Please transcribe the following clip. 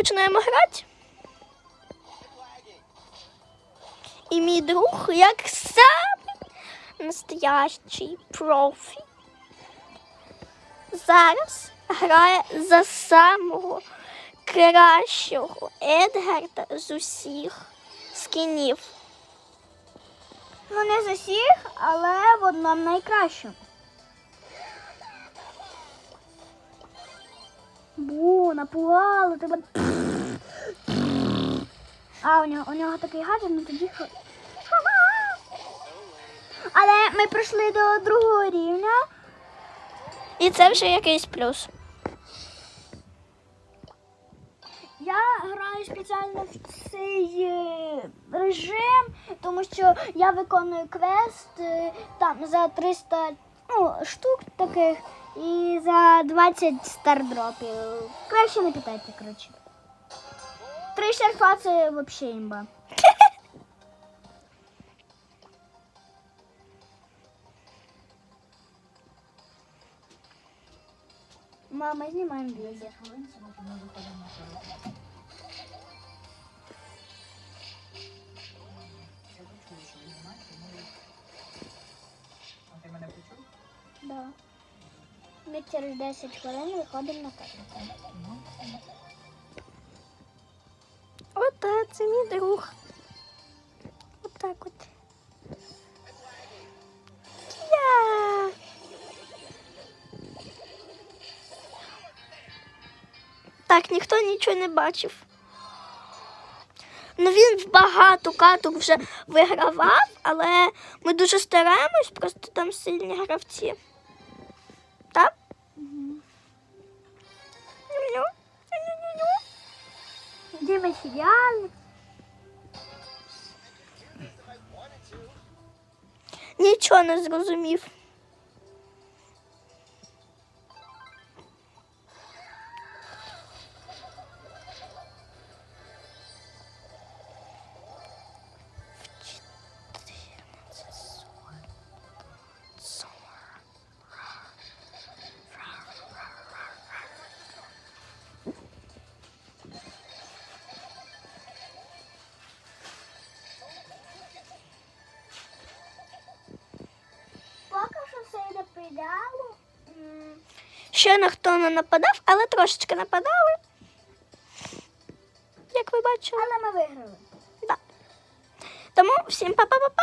починаємо грати. І мій друг, як самий настоящий профі, зараз грає за самого кращого Едгарда з усіх скінів. Ну не з усіх, але в одному найкращому. Бу, напугало тебе. А, у нього, у нього такий гаджет, ну тоді. Але ми прийшли до другого рівня. І це вже якийсь плюс. Я граю спеціально в цей е, режим, тому що я виконую квест е, там за 300 ну, штук таких і за 20 стардропів. Краще не питайте, коротше. Три шерфа це взагалі імба. Мама, знімаємо відео. Ми через 10 хвилин виходимо на техніку. Ота, це мій друг. Отак от. Так, ніхто нічого не бачив. Ну він багато каток вже вигравав, але ми дуже стараємось, просто там сильні гравці. Діма серіал. Нічого не зрозумів. Ще ніхто не нападав, але трошечки нападали. Як ви бачили. Але ми виграли. Да. Тому всім па-па-па-па.